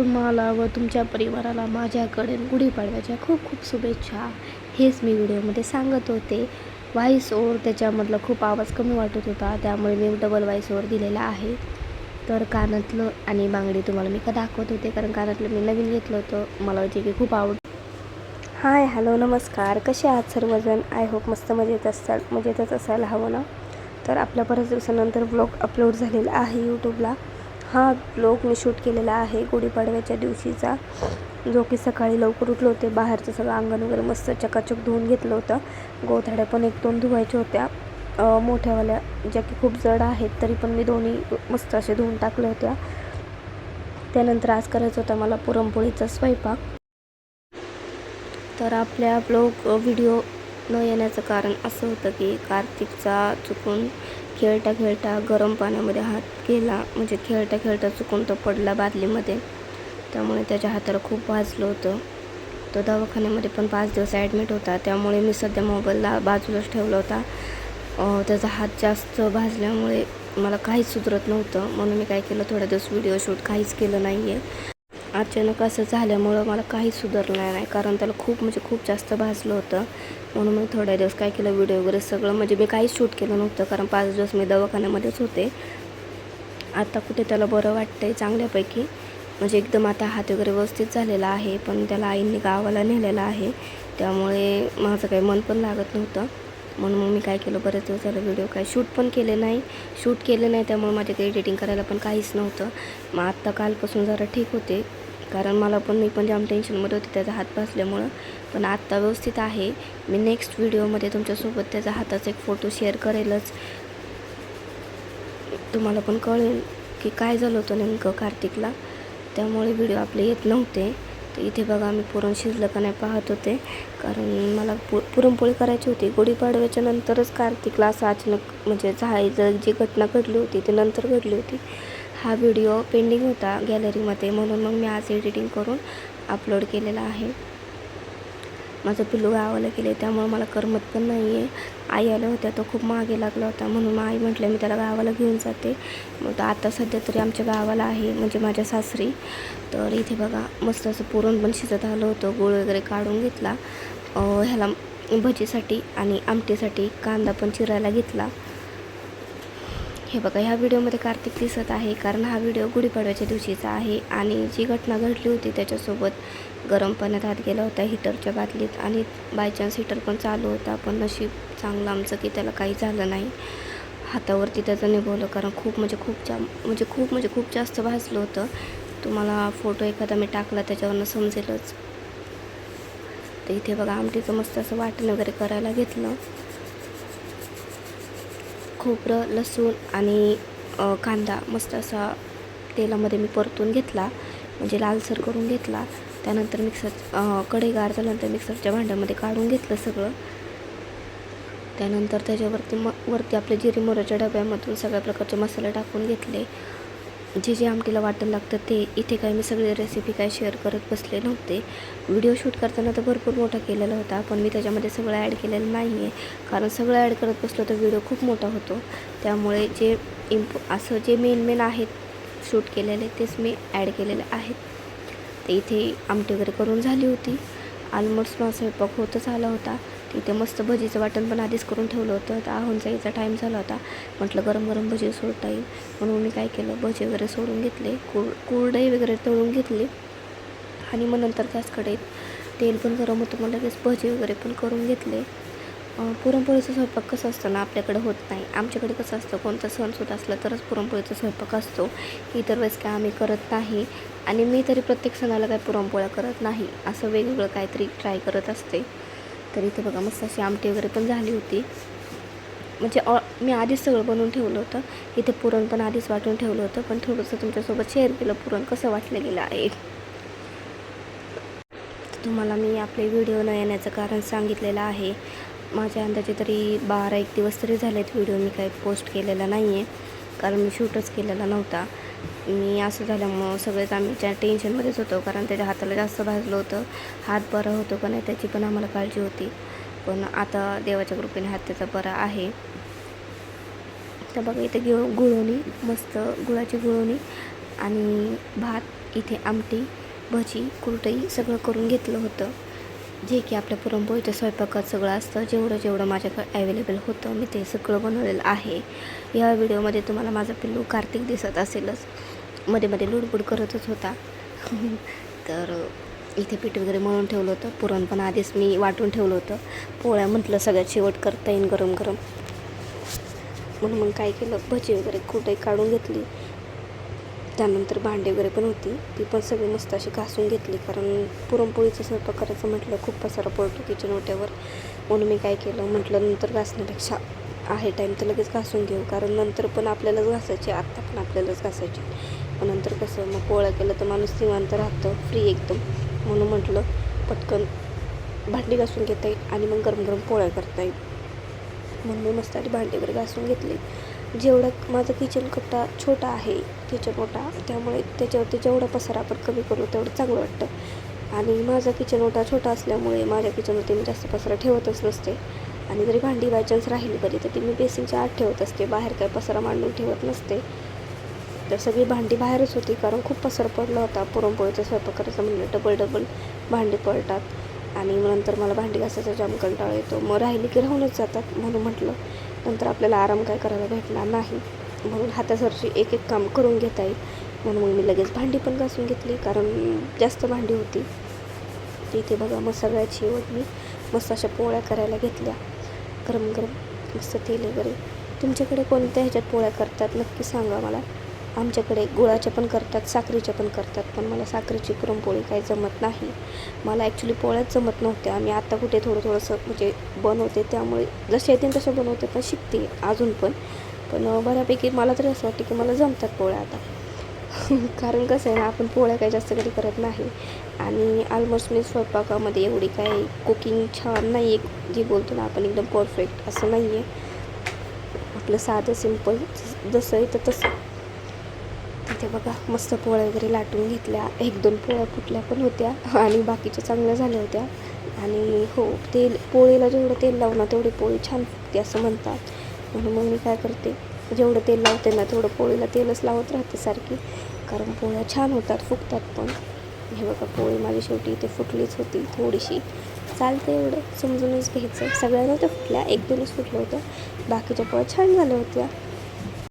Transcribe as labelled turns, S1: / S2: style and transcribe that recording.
S1: तुम्हाला व तुमच्या परिवाराला माझ्याकडे गुढीपाडव्याच्या खूप खूप शुभेच्छा. हेच मी व्हिडिओमध्ये सांगत होते. व्हॉईस ओवर त्याच्यामधला खूप आवाज कमी वाटत होता त्यामुळे मी डबल व्हॉईस ओवर दिलेला आहे. तर कानातलं आणि बांगडी तुम्हाला मी का दाखवत होते? कारण कानातलं मी नवीन घेतलं होतं. मला जे की खूप आवड हाय हॅलो नमस्कार. कसे आहात सर्वजण? आय होप मस्त मजेत असाल मजेतच असायला हवं ना? तर आपल्या बऱ्याच दिवसानंतर ब्लॉग अपलोड झालेला आहे यूट्यूबला हा ब्लॉग मी शूट केलेला आहे गुढीपाडव्याच्या दिवशीचा. जो की सकाळी लवकर उठलो होते बाहेरचं सगळं अंगण वगैरे मस्त चकाचक धुवून घेतलं होतं. गोथाड्या पण एक दोन धुवायच्या होत्या. मोठ्यावाल्या ज्या की खूप जड आहेत तरी पण मी दोन्ही मस्त असे धुवून टाकल्या होत्या. त्यानंतर आज करायचं होता मला पुरणपोळीचा स्वयंपाक. तर आपल्या ब्लॉग व्हिडिओ न येण्याचं कारण असं होतं की कार्तिकचा चुकून खेळता खेळता गरम पाण्यामध्ये हात गेला म्हणजे खेळता खेळता चुकून तो पडला बादलीमध्ये. त्यामुळे त्याच्या हाताला खूप भाजलं होतं. तो दवाखान्यामध्ये पण पाच दिवस ॲडमिट होता. त्यामुळे मी सध्या मोबाईलला बाजूलाच ठेवला होता. त्याचा हात जास्त भाजल्यामुळे मला काहीच सुधरत नव्हतं. म्हणून मी काय केलं थोड्या दिवस व्हिडिओ शूट काहीच केलं नाही आहे अचानक असं झाल्यामुळं मला काहीच सुधारलं नाही. कारण त्याला खूप म्हणजे खूप जास्त भाजलं होतं. म्हणून मी थोड्या दिवस काय केलं व्हिडिओ वगैरे सगळं म्हणजे मी काहीच शूट केलं नव्हतं कारण पाच दिवस मी दवाखान्यामध्येच होते. आता कुठे त्याला बरं वाटतं आहे चांगल्यापैकी. म्हणजे एकदम आता हात वगैरे व्यवस्थित झालेला आहे पण त्याला आईंनी गावाला नेलेला आहे. त्यामुळे माझं काही मन पण लागत नव्हतं. म्हणून मग मी काय केलं बरेच दिवस झालं व्हिडिओ काय शूट पण केले नाही. शूट केले नाही त्यामुळे माझ्याकडे एडिटिंग करायला पण काहीच नव्हतं. मग आत्ता कालपासून जरा ठीक होते. कारण मला पण मी पण जाम टेन्शनमध्ये होते त्याचा हात भासल्यामुळं. पण आत्ता व्यवस्थित आहे. मी नेक्स्ट व्हिडिओमध्ये तुमच्यासोबत त्याचा हाताचा एक फोटो शेअर करेलच. तुम्हाला पण कळेल की काय झालं होतं नेमकं कार्तिकला. त्यामुळे व्हिडिओ आपले येत नव्हते. तर इथे बघा मी पुरण शिजलं का नाही पाहत होते. कारण मला पु पुरणपोळी करायची होती. गुढीपाडव्याच्या नंतरच कार्तिकला असं अचानक म्हणजे झायचं जी घटना घडली होती ती नंतर घडली होती. हा व्हिडिओ पेंडिंग होता गॅलरीमध्ये म्हणून मग मी आज एडिटिंग करून अपलोड केलेला आहे. माझं पिल्लू गावाला गेले त्यामुळे मला करमत पण नाही आहे आई आल्या होत्या तो खूप मागे लागला होता म्हणून आई म्हटलं मी त्याला गावाला घेऊन जाते. मग आता सध्या तरी आमच्या गावाला आहे म्हणजे माझ्या सासरी. तर इथे बघा मस्त असं पुरण पण शिजत आलं होतं गुळ वगैरे काढून घेतला. ह्याला भजीसाठी आणि आमटीसाठी कांदा पण चिरायला घेतला. हे बघा ह्या व्हिडिओमध्ये कार्तिक दिसत आहे कारण हा व्हिडिओ गुढीपाडव्याच्या दिवशीचा आहे आणि जी घटना घडली होती त्याच्यासोबत गरम पाण्यात हात गेला होता हिटरच्या बादलीत आणि बाय चान्स हिटर पण चालू होता पण नशीब चांगलं आमचं की त्याला काही झालं नाही. हातावरती त्याचं निभवलं कारण खूप म्हणजे खूप जा म्हणजे खूप म्हणजे खूप जास्त भाजलं होतं. तुम्हाला फोटो एखादा मी टाकला त्याच्यावरनं समजेलच. तर इथे बघा आमटीचं मस्त असं वाटण वगैरे करायला घेतलं. खोबरं लसूण आणि कांदा मस्त असा तेलामध्ये मी परतून घेतला. म्हणजे लालसर करून घेतला. त्यानंतर मिक्सर अ, कढई गार झाल्यानंतर मिक्सरच्या भांड्यामध्ये काढून घेतलं सगळं. त्यानंतर त्याच्यावरती म वरती आपल्या जिरी मोराच्या डब्यामधून सगळ्या प्रकारचे मसाले टाकून घेतले. जे जे आमटीला वाटण लागतं ते इथे काय मी सगळे रेसिपी काय शेअर करत बसले नव्हते. व्हिडिओ शूट करताना तर भरपूर मोठा केलेला होता पण मी त्याच्यामध्ये सगळं ॲड केलेलं नाही आहे कारण सगळं ॲड करत बसलो तर व्हिडिओ खूप मोठा होतो. त्यामुळे जे इम्प असं जे मेन मेन आहेत शूट केलेले तेच मी ॲड केलेले आहेत. ते इथे आमटी वगैरे करून झाली होती. ऑलमोस्ट माझा स्वयंपाक होतच आला होता. तिथे मस्त भजीचं वाटण पण आधीच करून ठेवलं होतं. तर आहून जायचा टाईम झाला होता. म्हटलं गरम गरम भजी सोडता येईल. म्हणून मी काय केलं भजी वगैरे सोडून घेतले. कुर कुरडई वगैरे तळून घेतली. आणि मग नंतर त्याच कढईत तेल पण गरम होतं. मग लगेच भजी वगैरे पण करून घेतले. पुरणपोळीचा स्वयंपाक कसं असतं ना आपल्याकडे होत नाही. आमच्याकडे कसं असतं कोणता सणसुद्धा असला तरच पुरणपोळीचा स्वयंपाक असतो. इतर वेळेस काय आम्ही करत नाही. आणि मी तरी प्रत्येक सणाला काय पुरणपोळ्या करत नाही. असं वेगवेगळं काहीतरी ट्राय करत असते. तर इथे बघा मस्त अशी आमटी वगैरे पण झाली होती. म्हणजे ऑ मी आधीच सगळं बनवून ठेवलं होतं. इथे पुरण पण आधीच वाटून ठेवलं होतं पण थोडंसं तुमच्यासोबत शेअर केलं पुरण कसं वाटलं गेलं आहे. तुम्हाला मी आपले व्हिडिओ न येण्याचं कारण सांगितलेलं आहे. माझ्या अंदाजे तरी बारा एक दिवस तरी झालेत व्हिडिओ मी काही पोस्ट केलेला नाही आहे कारण मी शूटच केलेला नव्हता. मी असं झाल्यामुळं सगळेच आम्ही त्या टेन्शनमध्येच होतो कारण त्याच्या हाताला जास्त भाजलं होतं. हात बरा होतो का नाही त्याची पण आम्हाला काळजी होती. पण आता देवाच्या कृपेने हात त्याचा बरा आहे. तर बघा इथे गिळ गुळवणी मस्त गुळाची गुळवणी आणि भात इथे आमटी भजी कुरटई सगळं करून घेतलं होतं. जे की आपल्या पुरणपोळीच्या स्वयंपाकात सगळं असतं. जेवढं जेवढं माझ्याकडे ॲवेलेबल होतं मी ते सगळं बनवलेलं आहे. या व्हिडिओमध्ये तुम्हाला माझा पिल्लू कार्तिक दिसत असेलच. मध्ये मध्ये लुडबुड करतच होता. तर इथे पीठ वगैरे मळून ठेवलं होतं. पुरण पण आधीच मी वाटून ठेवलं होतं. पोळ्या म्हटलं सगळ्यात शेवट करता येईन गरम गरम. म्हणून मग काय केलं? भजी वगैरे कुठे काढून घेतली. त्यानंतर भांडे वगैरे पण होती. ती पण सगळी मस्त अशी घासून घेतली. कारण पुरणपोळीचं स्वयंपाक करायचं म्हटलं खूप पसारा पडतो किचन ओट्यावर. म्हणून मी काय केलं? म्हटलं नंतर घासण्यापेक्षा आहे टाईम तर लगेच घासून घेऊ. कारण नंतर पण आपल्यालाच घासायचे आत्ता पण आपल्यालाच घासायचे नंतर कसं मग पोळ्या केलं तर माणूस निवांत राहतं फ्री एकदम. म्हणून म्हटलं पटकन भांडी घासून घेता येईल आणि मग गरम गरम पोळ्या करता येईल. म्हणून मी मस्त आधी भांडी वगैरे घासून घेतली. जेवढं माझं किचन कट्टा छोटा आहे किचन ओटा त्यामुळे त्याच्यावरती जेवढा पसारा आपण कमी करू तेवढं चांगलं वाटतं. आणि माझा किचन ओटा छोटा असल्यामुळे माझ्या किचनवरती मी जास्त पसारा ठेवतच नसते. आणि जरी भांडी बाय चान्स राहिली कधी तर ती मी बेसिनच्या आत ठेवत असते. बाहेर काय पसारा मांडून ठेवत नसते. तर सगळी भांडी बाहेरच होती कारण खूप पसर पडला होता. पुरणपोळीचा स्वयंपाक करायचं म्हणलं डबल डबल भांडी पडतात आणि नंतर मला भांडी घासायचा जाम कंटाळा येतो. मग राहिली की राहूनच जातात म्हणून म्हटलं नंतर आपल्याला आराम काय करायला भेटणार नाही. म्हणून हातासरची एक एक काम करून घेता येईल. म्हणून मग मी लगेच भांडी पण घासून घेतली कारण जास्त भांडी होती. तिथे बघा मग सगळ्यात शेवट मी मस्त अशा पोळ्या करायला घेतल्या. गरम गरम मस्त तेल वगैरे. तुमच्याकडे कोणत्या ह्याच्यात पोळ्या करतात नक्की सांगा मला. आमच्याकडे गुळाच्या पण करतात साखरेच्या पण करतात पण मला साखरेची पुरणपोळी काही जमत नाही. मला ॲक्च्युली पोळ्याच जमत नव्हत्या. मी आता कुठे थोडं थोडंसं म्हणजे बनवते त्यामुळे जसे येतील तसं बनवते पण शिकते अजून पण. पण बऱ्यापैकी मला तरी असं वाटतं की मला जमतात पोळ्या आता. कारण कसं आहे ना आपण पोळ्या काही जास्त कधी करत नाही. आणि ऑलमोस्ट मी स्वयंपाकामध्ये एवढी काही कुकिंग छान नाही आहे जी बोलतो ना आपण एकदम परफेक्ट असं नाही आहे आपलं साधं सिंपल जसं आहे तर तसं. इथे बघा मस्त पोळ्या वगैरे लाटून घेतल्या. एक दोन पोळ्या फुटल्या पण होत्या आणि बाकीच्या चांगल्या झाल्या होत्या. आणि हो तेल पोळीला जेवढं तेल लावणार तेवढी पोळी छान फुटते असं म्हणतात. म्हणून मग मी काय करते जेवढं तेल लावते ना तेवढं पोळीला तेलच लावत राहते सारखी. कारण पोळ्या छान होतात फुगतात पण. हे बघा पोळी माझी शेवटी इथे फुटलीच होती थोडीशी. चालते एवढं समजूनच घ्यायचं. सगळ्या नव्हत्या फुटल्या एक दोनच फुटल्या होत्या. बाकीच्या पोळ्या छान झाल्या होत्या.